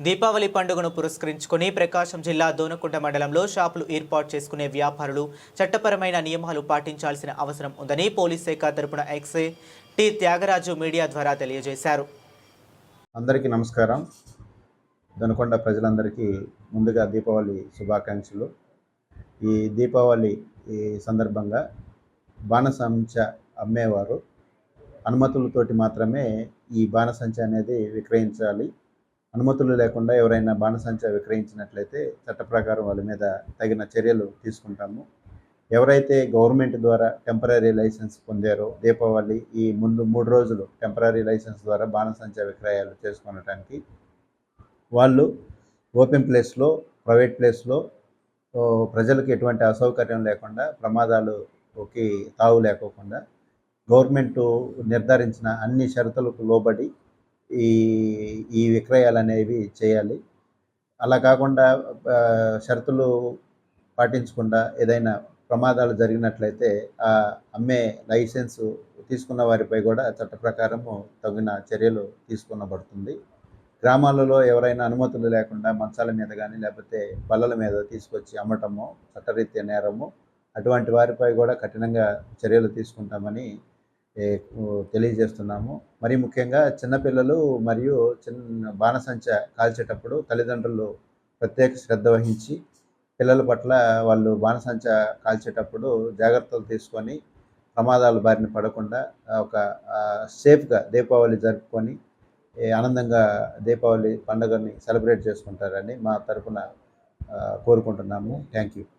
దీపావళి పండుగను పురస్కరించుకుని ప్రకాశం జిల్లా దోనకుంట మండలంలో షాపులు ఏర్పాటు చేసుకునే వ్యాపారులు చట్టపరమైన నియమాలు పాటించాల్సిన అవసరం ఉందని పోలీస్ శాఖ తరపున ఎక్సే టి త్యాగరాజు మీడియా ద్వారా తెలియజేశారు. అందరికీ నమస్కారం. దొనకొండ ప్రజలందరికీ ముందుగా దీపావళి శుభాకాంక్షలు. ఈ దీపావళి ఈ సందర్భంగా బాణసంచ అమ్మేవారు. అనుమతులతోటి మాత్రమే ఈ బాణసంచ అనేది విక్రయించాలి. అనుమతులు లేకుండా ఎవరైనా బాణసంచ విక్రయించినట్లయితే చట్ట ప్రకారం వాళ్ళ మీద తగిన చర్యలు తీసుకుంటాము. ఎవరైతే గవర్నమెంట్ ద్వారా టెంపరీ లైసెన్స్ పొందారో దీపావళి ఈ ముందు మూడు రోజులు టెంపరీ లైసెన్స్ ద్వారా బాణసంచ విక్రయాలు చేసుకునటానికి వాళ్ళు ఓపెన్ ప్లేస్లో ప్రైవేట్ ప్లేస్లో ప్రజలకు ఎటువంటి అసౌకర్యం లేకుండా ప్రమాదాలుకి తావు లేకోకుండా గవర్నమెంట్ నిర్ధారించిన అన్ని షరతులకు లోబడి ఈ ఈ విక్రయాలు అనేవి చేయాలి. అలా కాకుండా షరతులు పాటించకుండా ఏదైనా ప్రమాదాలు జరిగినట్లయితే ఆ అమ్మే లైసెన్స్ తీసుకున్న వారిపై కూడా చట్ట ప్రకారము తగిన చర్యలు తీసుకునబడుతుంది. గ్రామాలలో ఎవరైనా అనుమతులు లేకుండా మంచాల మీద కానీ లేకపోతే బల్లల మీద తీసుకొచ్చి అమ్మటము చట్టరీత్యా నేరము అటువంటి వారిపై కూడా కఠినంగా చర్యలు తీసుకుంటామని తెలియజేస్తున్నాము. మరి ముఖ్యంగా చిన్నపిల్లలు మరియు చిన్న బాణసంచ కాల్చేటప్పుడు తల్లిదండ్రులు ప్రత్యేక శ్రద్ధ వహించి పిల్లల పట్ల వాళ్ళు బాణసంచ కాల్చేటప్పుడు జాగ్రత్తలు తీసుకొని ప్రమాదాల బారిన పడకుండా ఒక సేఫ్గా దీపావళి జరుపుకొని ఆనందంగా దీపావళి పండుగని సెలబ్రేట్ చేసుకుంటారని మా తరపున కోరుకుంటున్నాము. Thank you.